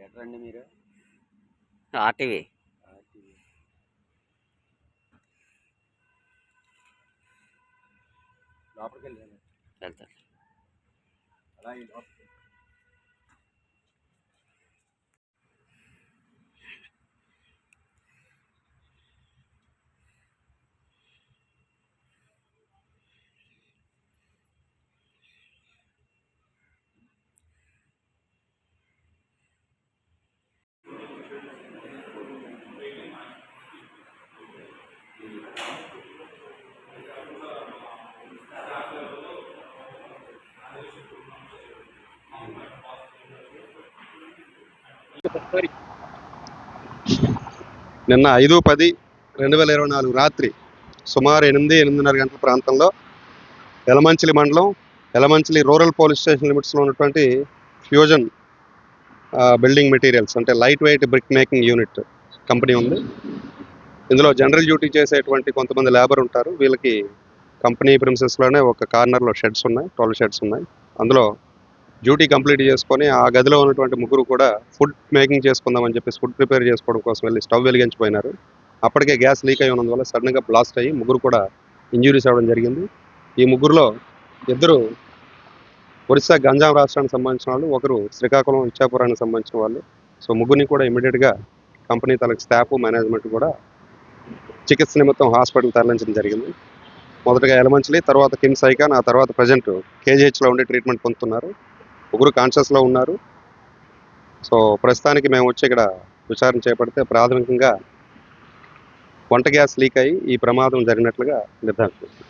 ఎట్రండి మీరు? ఆర్టీవీ. లోపలికి వెళ్ళాను వెళ్తాను. అలా నిన్న ఐదు పది రెండు వేల ఇరవై నాలుగు రాత్రి సుమారు ఎనిమిది ఎనిమిదిన్నర గంటల ప్రాంతంలో ఎలమంచిలి మండలం ఎలమంచిలి రూరల్ పోలీస్ స్టేషన్ లిమిట్స్లో ఉన్నటువంటి ఫ్యూజన్ బిల్డింగ్ మెటీరియల్స్ అంటే light weight brick making unit company ఉంది. ఇందులో జనరల్ డ్యూటీ చేసేటువంటి కొంతమంది లేబర్ ఉంటారు. వీళ్ళకి కంపెనీ ప్రిన్సెస్లోనే ఒక కార్నర్లో షెడ్స్ ఉన్నాయి ట్వెల్వ్ షెడ్స్ ఉన్నాయి. అందులో డ్యూటీ కంప్లీట్ చేసుకొని ఆ గదిలో ఉన్నటువంటి ముగ్గురు కూడా ఫుడ్ మేకింగ్ చేసుకుందామని చెప్పేసి ఫుడ్ ప్రిపేర్ చేసుకోవడం కోసం వెళ్ళి స్టవ్ వెలిగించిపోయినారు. అప్పటికే గ్యాస్ లీక్ అయి ఉన్నందువల్ల సడన్గా బ్లాస్ట్ అయ్యి ముగ్గురు కూడా ఇంజురీస్ అవ్వడం జరిగింది. ఈ ముగ్గురులో ఇద్దరు ఒరిస్సా గంజాం రాష్ట్రానికి సంబంధించిన వాళ్ళు ఒకరు శ్రీకాకుళం ఇచ్చాపురానికి సంబంధించిన వాళ్ళు. సో ముగ్గురిని కూడా ఇమీడియట్గా కంపెనీ తలకు స్టాఫ్ మేనేజ్మెంట్ కూడా చికిత్స నిమిత్తం హాస్పిటల్ తరలించడం జరిగింది. మొదటగా ఎలమంచిలి తర్వాత కిమ్స్ ఐకాన్ ఆ తర్వాత ప్రజెంట్ కేజీహెచ్లో ఉండి ట్రీట్మెంట్ పొందుతున్నారు. ముగ్గురు కాన్షియస్లో ఉన్నారు. సో ప్రస్తుతానికి మేము వచ్చి ఇక్కడ విచారణ చేపడితే ప్రాథమికంగా వంట గ్యాస్ లీక్ అయ్యి ఈ ప్రమాదం జరిగినట్లుగా నిర్ధారించారు